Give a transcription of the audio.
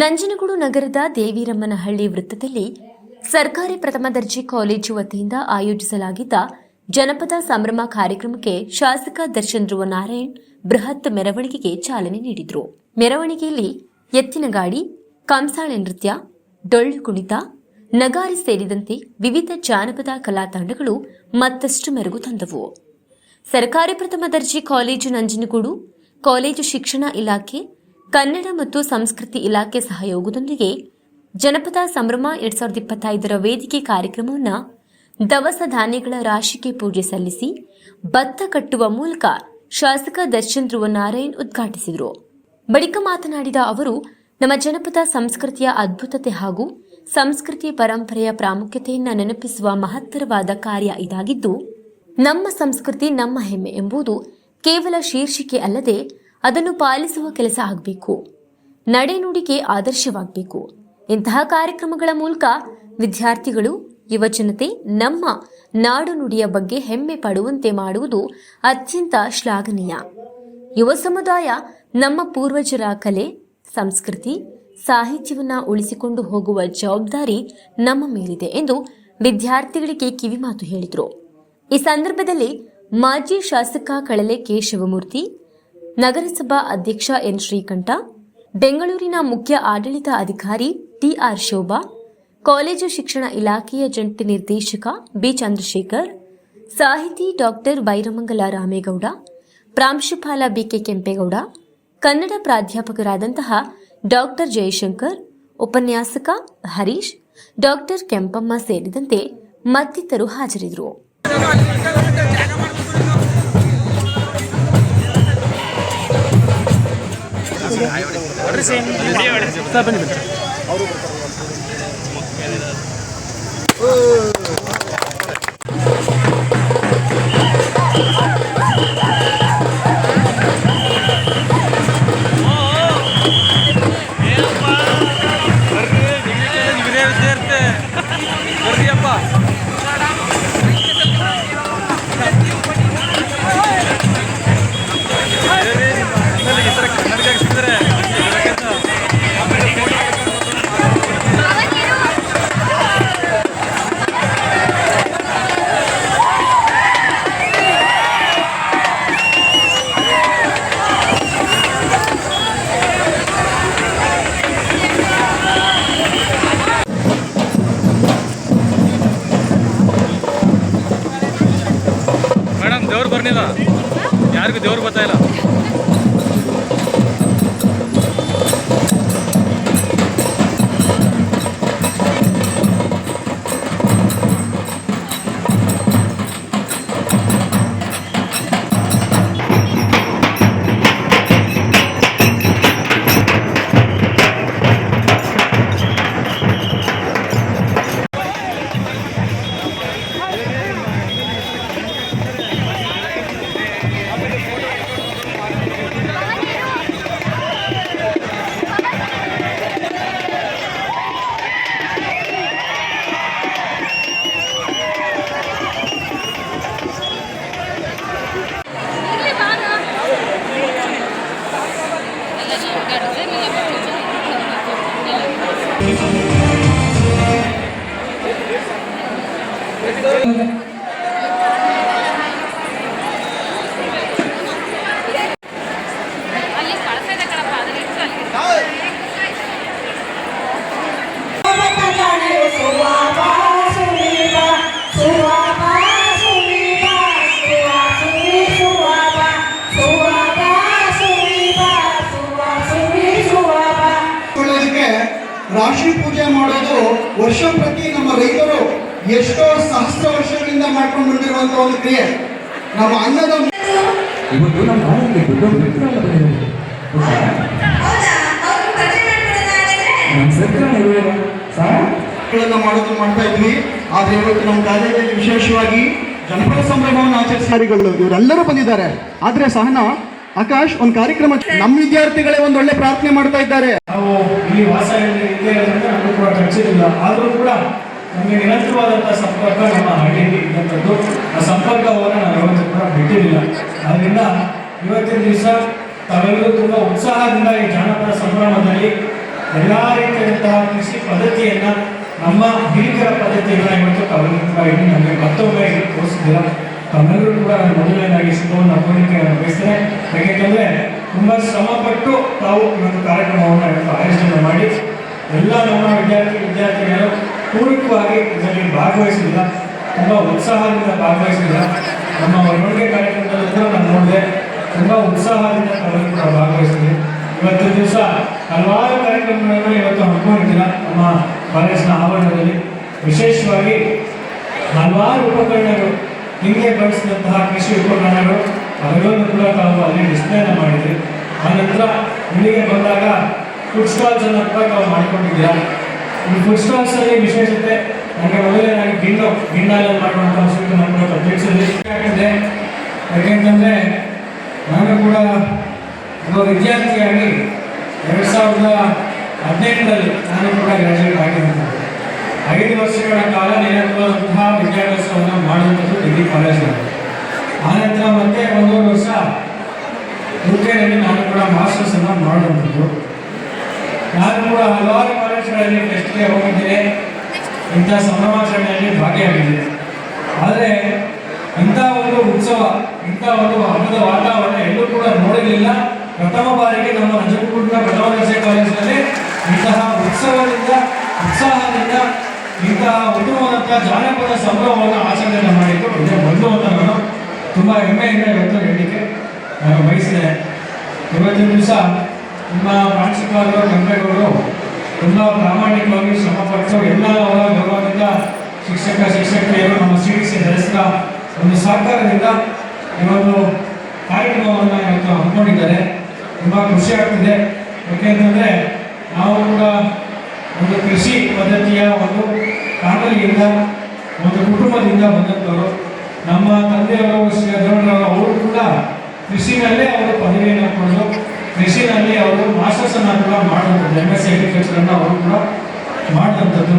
ನಂಜನಗೂಡು ನಗರದ ದೇವಿರಮ್ಮನಹಳ್ಳಿ ವೃತ್ತದಲ್ಲಿ ಸರ್ಕಾರಿ ಪ್ರಥಮ ದರ್ಜೆ ಕಾಲೇಜು ವತಿಯಿಂದ ಆಯೋಜಿಸಲಾಗಿದ್ದ ಜನಪದ ಸಂಭ್ರಮ ಕಾರ್ಯಕ್ರಮಕ್ಕೆ ಶಾಸಕ ದರ್ಶನ್ ಧ್ರುವ ನಾರಾಯಣ್ ಬೃಹತ್ ಮೆರವಣಿಗೆಗೆ ಚಾಲನೆ ನೀಡಿದರು. ಮೆರವಣಿಗೆಯಲ್ಲಿ ಎತ್ತಿನ ಗಾಡಿ ಕಂಸಾಳೆ ನೃತ್ಯ, ಡೊಳ್ಳು ಕುಣಿತ, ನಗಾರಿ ಸೇರಿದಂತೆ ವಿವಿಧ ಜಾನಪದ ಕಲಾ ತಂಡಗಳು ಮತ್ತಷ್ಟು ಮೆರುಗು ತಂದವು. ಸರ್ಕಾರಿ ಪ್ರಥಮ ದರ್ಜೆ ಕಾಲೇಜು ನಂಜನಗೂಡು, ಕಾಲೇಜು ಶಿಕ್ಷಣ ಇಲಾಖೆ ಕನ್ನಡ ಮತ್ತು ಸಂಸ್ಕೃತಿ ಇಲಾಖೆ ಸಹಯೋಗದೊಂದಿಗೆ ಜನಪದ ಸಂಭ್ರಮ ಎರಡ್ ಸಾವಿರದ ಇಪ್ಪತ್ತೈದರ ವೇದಿಕೆ ಕಾರ್ಯಕ್ರಮವನ್ನು ದವಸ ಧಾನ್ಯಗಳ ರಾಶಿಗೆ ಪೂಜೆ ಸಲ್ಲಿಸಿ ಭತ್ತ ಕಟ್ಟುವ ಮೂಲಕ ಶಾಸಕ ದರ್ಶನ್ ಧ್ರುವ ನಾರಾಯಣ್ ಉದ್ಘಾಟಿಸಿದರು. ಬಳಿಕ ಮಾತನಾಡಿದ ಅವರು, ನಮ್ಮ ಜನಪದ ಸಂಸ್ಕೃತಿಯ ಅದ್ಭುತತೆ ಹಾಗೂ ಸಂಸ್ಕೃತಿ ಪರಂಪರೆಯ ಪ್ರಾಮುಖ್ಯತೆಯನ್ನು ನೆನಪಿಸುವ ಮಹತ್ತರವಾದ ಕಾರ್ಯ ಇದಾಗಿದ್ದು, ನಮ್ಮ ಸಂಸ್ಕೃತಿ ನಮ್ಮ ಹೆಮ್ಮೆ ಎಂಬುದು ಕೇವಲ ಶೀರ್ಷಿಕೆ ಅಲ್ಲದೆ ಅದನ್ನು ಪಾಲಿಸುವ ಕೆಲಸ ಆಗಬೇಕು. ನಡೆನುಡಿಗೆ ಆದರ್ಶವಾಗಬೇಕು. ಇಂತಹ ಕಾರ್ಯಕ್ರಮಗಳ ಮೂಲಕ ವಿದ್ಯಾರ್ಥಿಗಳು, ಯುವಜನತೆ ನಮ್ಮ ನಾಡು ನುಡಿಯ ಬಗ್ಗೆ ಹೆಮ್ಮೆ ಪಡುವಂತೆ ಮಾಡುವುದು ಅತ್ಯಂತ ಶ್ಲಾಘನೀಯ. ಯುವ ಸಮುದಾಯ, ನಮ್ಮ ಪೂರ್ವಜರ ಕಲೆ, ಸಂಸ್ಕೃತಿ, ಸಾಹಿತ್ಯವನ್ನು ಉಳಿಸಿಕೊಂಡು ಹೋಗುವ ಜವಾಬ್ದಾರಿ ನಮ್ಮ ಮೇಲಿದೆ ಎಂದು ವಿದ್ಯಾರ್ಥಿಗಳಿಗೆ ಕಿವಿಮಾತು ಹೇಳಿದರು. ಈ ಸಂದರ್ಭದಲ್ಲಿ ಮಾಜಿ ಶಾಸಕ ಕಳಲೆ ಕೇಶವಮೂರ್ತಿ ನಗರಸಭಾ ಅಧ್ಯಕ್ಷ ಎನ್ ಶ್ರೀಕಂಠ, ಬೆಂಗಳೂರಿನ ಮುಖ್ಯ ಆಡಳಿತ ಅಧಿಕಾರಿ ಟಿಆರ್ ಶೋಭಾ, ಕಾಲೇಜು ಶಿಕ್ಷಣ ಇಲಾಖೆಯ ಜಂಟಿ ನಿರ್ದೇಶಕ ಬಿ ಚಂದ್ರಶೇಖರ್, ಸಾಹಿತಿ ಡಾಕ್ಟರ್ ಬೈರಮಂಗಲ ರಾಮೇಗೌಡ, ಪ್ರಾಂಶುಪಾಲ ಬಿಕೆ ಕೆಂಪೇಗೌಡ, ಕನ್ನಡ ಪ್ರಾಧ್ಯಾಪಕರಾದಂತಹ ಡಾಕ್ಟರ್ ಜಯಶಂಕರ್, ಉಪನ್ಯಾಸಕ ಹರೀಶ್, ಡಾಕ್ಟರ್ ಕೆಂಪಮ್ಮ ಸೇರಿದಂತೆ ಮತ್ತಿತರು ಹಾಜರಿದ್ದರು. ಹಿರಿಯ ಬರ್ನಿಲ್ಲ ಯಾರಿಗೂ ದೇವ್ರು ಬರ್ತಾ ರಾಶಿ ಪೂಜೆ ಮಾಡೋದು ವರ್ಷ ಪ್ರತಿ ನಮ್ಮ ರೈತರು ಎಷ್ಟೋ ಸಹಸ್ರ ವರ್ಷಗಳಿಂದ ಮಾಡ್ಕೊಂಡು ಬಂದಿರುವಂತ ಒಂದು ಕ್ರಿಯೆ. ನಾವು ಅನ್ನದ ಇವತ್ತು ನಮ್ಮ ಭಾರತಕ್ಕೆ ದೊಡ್ಡ ಸರ್ಕಾರ ಗಳನ್ನ ಮಾಡೋದು ಮಾಡ್ತಾ ಇದ್ವಿ. ಆದ್ರೆ ಇವತ್ತು ನಮ್ಮ ಕಾಲೇಜಲ್ಲಿ ವಿಶೇಷವಾಗಿ ಜನಪದ ಸಂಭ್ರಮವನ್ನು ಆಚರಿಸಿಗಳು ಇವರೆಲ್ಲರೂ ಬಂದಿದ್ದಾರೆ. ಆದ್ರೆ ಸಹನ ಆಕಾಶ್ ಒಂದು ಕಾರ್ಯಕ್ರಮ ನಮ್ಮ ವಿದ್ಯಾರ್ಥಿಗಳೇ ಒಂದು ಒಳ್ಳೆ ಪ್ರಾರ್ಥನೆ ಮಾಡ್ತಾ ಇದ್ದಾರೆ. ನಾವು ಇಲ್ಲಿ ವಾಸ ಇಲ್ಲದೆ ಆದರೂ ಕೂಡ ನಮಗೆ ನಿರಂತರವಾದಂಥ ಸಂಪರ್ಕ ನಮ್ಮ ಹಳ್ಳಿಯಲ್ಲಿ ಇದ್ದಂಥದ್ದು ಆ ಸಂಪರ್ಕವನ್ನು ನಾವು ಯಾವತ್ತೂ ಕೂಡ ಬಿಟ್ಟಿರಲಿಲ್ಲ. ಆದ್ದರಿಂದ ಇವತ್ತಿನ ದಿವಸ ತಾವೆಲ್ಲರೂ ತುಂಬ ಉತ್ಸಾಹದಿಂದ ಈ ಜಾನಪದ ಸಂಭ್ರಮದಲ್ಲಿ ಎಲ್ಲ ರೀತಿಯಾದಂತಹ ಕೃಷಿ ಪದ್ಧತಿಯನ್ನು, ನಮ್ಮ ಹಿರಿಯರ ಪದ್ಧತಿಯನ್ನು ಇವತ್ತು ತಾವೆಲ್ಲರೂ ಕೂಡ ಇಲ್ಲಿ ನಮಗೆ ಮತ್ತೊಮ್ಮೆ ತೋರಿಸಿದ್ದೀರ. ತಮ್ಮೆಲ್ಲರೂ ಕೂಡ ಮೊದಲನೇದಾಗಿ ಶುಭವನ್ನು ಕೋರಿಕೆಯನ್ನು ಬಯಸ್ತೇನೆ. ಯಾಕೆಂದರೆ ತುಂಬ ಶ್ರಮಪಟ್ಟು ತಾವು ಇವತ್ತು ಕಾರ್ಯಕ್ರಮವನ್ನು ಇವತ್ತು ಆಯೋಜನೆ ಮಾಡಿ, ಎಲ್ಲ ನಮ್ಮ ವಿದ್ಯಾರ್ಥಿ ವಿದ್ಯಾರ್ಥಿನಿಯರು ಪೂರಕವಾಗಿ ಇದರಲ್ಲಿ ಭಾಗವಹಿಸಿಲ್ಲ ತುಂಬ ಉತ್ಸಾಹದಿಂದ ಭಾಗವಹಿಸಿಲ್ಲ ನಮ್ಮ ಮೆರವಣಿಗೆ ಕಾರ್ಯಕ್ರಮದಲ್ಲಿ ಕೂಡ ನಾನು ನೋಡಿದೆ, ತುಂಬ ಉತ್ಸಾಹದಿಂದ ಕೂಡ ಭಾಗವಹಿಸಿದೆ. ಇವತ್ತು ದಿವಸ ಹಲವಾರು ಕಾರ್ಯಕ್ರಮಗಳನ್ನು ಇವತ್ತು ಹಮ್ಮಿಕೊಂಡಿದ್ದೀರ. ನಮ್ಮ ಕಾಲೇಜಿನ ಆವರಣದಲ್ಲಿ ವಿಶೇಷವಾಗಿ ಹಲವಾರು ಉಪಕರಣಗಳು ಹಿಂದೆ ಬಳಸಿದಂತಹ ಕೃಷಿ ಉಪಕರಣಗಳು ಅವೆಲ್ಲವನ್ನು ಕೂಡ ತಾವು ಅಲ್ಲಿ ಡಿಸ್ಪ್ಲೇನ ಆ ನಂತರ ಇಲ್ಲಿಗೆ ಬಂದಾಗ ಫುಡ್ ಸ್ಟಾಲ್ಸ್ ಅನ್ನು ಕೂಡ ತಾವು ಮಾಡಿಕೊಂಡಿದ್ದೀರಾ. ಈ ಫುಡ್ ಸ್ಟಾಲ್ಸ್ ಅಲ್ಲಿ ವಿಶೇಷತೆ ನನಗೆ ಮೊದಲನೇದಾಗಿ ಗಿಣ್ಣು ಗಿಣ್ಣಲ್ಲಿ ಮಾಡುವಂತಹ ಅವಶ್ಯಕತೆ ನಾನು ತಿಳಿಸಿದ್ರಿ ಯಾಕಂದ್ರೆ ಯಾಕೆಂತಂದ್ರೆ, ನಾನು ಕೂಡ ಒಬ್ಬ ವಿದ್ಯಾರ್ಥಿಯಾಗಿ ಎರಡು ಸಾವಿರದ ಹದಿನೆಂಟರಲ್ಲಿ ನಾನು ಕೂಡ ಗ್ರಾಜುಯೇಟ್ ಆಗಿರುತ್ತೇನೆ ಐದು ವರ್ಷಗಳ ಕಾಲ ನಿರಂತರವಂತಹ ವಿದ್ಯಾಭ್ಯಾಸವನ್ನು ಮಾಡುವಂಥದ್ದು ಡಿಗ್ರಿ ಕಾಲೇಜಿನಲ್ಲಿ ಆನಂತರ ಮತ್ತೆ ಒಂದೂವರೆ ವರ್ಷ ಯುಕೆನಲ್ಲಿ ನಾನು ಕೂಡ ಮಾಸ್ಟರ್ಸ್ ಅನ್ನು ಮಾಡುವಂಥದ್ದು. ನಾನು ಕೂಡ ಹಲವಾರು ಕಾಲೇಜುಗಳಲ್ಲಿ ಫೆಸ್ಟ್ಗೆ ಹೋಗಿದ್ದೀನಿ. ಇಂಥ ಸಂಭ್ರಮಾಚರಣೆಯಲ್ಲಿ ಭಾಗಿಯಾಗಿದ್ದೀನಿ. ಆದರೆ ಇಂಥ ಒಂದು ಉತ್ಸವ, ಇಂಥ ಒಂದು ಹಬ್ಬದ ವಾತಾವರಣ ಎಲ್ಲೂ ಕೂಡ ನೋಡಿರಲಿಲ್ಲ. ಪ್ರಥಮ ಬಾರಿಗೆ ನಮ್ಮ ನಂಜನಗೂಡಿನ ಪ್ರಥಮ ದರ್ಜೆ ಕಾಲೇಜಿನಲ್ಲಿ ಇಂತಹ ಉತ್ಸವದಿಂದ, ಉತ್ಸಾಹದಿಂದ ಇಂತಹ ಉತ್ತಮವಾದಂತಹ ಜಾನಪದ ಸಂಭ್ರಮವನ್ನು ಆಚರಣೆ ಮಾಡಿದ್ದು ಇದೇ ಮೊದಲು ಅಂತ ನಾನು. ತುಂಬ ಹೆಮ್ಮೆಯಿಂದ ಇವತ್ತು ಹೇಳಲಿಕ್ಕೆ ನಾನು ಬಯಸಿದೆ. ಇವತ್ತಿನ ದಿವಸ ನಿಮ್ಮ ಪ್ರಾಂಶುಪಾಲರು ಕೆಂಪೇಗೌಡರು ತುಂಬ ಪ್ರಾಮಾಣಿಕವಾಗಿ ಶ್ರಮಪಟ್ಟು ಎಲ್ಲ ಅವರ ಗೌರವದಿಂದ ಶಿಕ್ಷಕ, ಶಿಕ್ಷಕಿಯರು ನಮ್ಮ ಸಿ ಡಿ ಸಿ ಸದಸ್ಯರ ಒಂದು ಸಹಕಾರದಿಂದ ಈ ಒಂದು ಕಾರ್ಯಕ್ರಮವನ್ನು ಇವತ್ತು ಹಮ್ಮಿಕೊಂಡಿದ್ದಾರೆ. ತುಂಬ ಖುಷಿ ಆಗ್ತಿದೆ. ಯಾಕೆಂತಂದರೆ ನಾವು ಕೂಡ ಒಂದು ಕೃಷಿ ಪದ್ಧತಿಯ ಒಂದು ಫ್ಯಾಮಿಲಿಯಿಂದ ಒಂದು ಕುಟುಂಬದಿಂದ ಬಂದಂಥವರು ನಮ್ಮ ತಂದೆಯವರು, ಶ್ರೀ ಅವರು ಕೂಡ ಕೃಷಿನಲ್ಲೇ ಅವರು ಪದವಿಯನ್ನು ಪಡೆದು ಕೃಷಿನಲ್ಲಿ ಅವರು ಮಾಸ್ಟರ್ಸ್ ಅನ್ನು ಕೂಡ ಮಾಡುವಂಥದ್ದು ಎಂ ಎಸ್ ಅಗ್ರಿಕಲ್ಚರ್ ಅನ್ನು ಅವರು ಕೂಡ ಮಾಡಿದಂಥದ್ದು.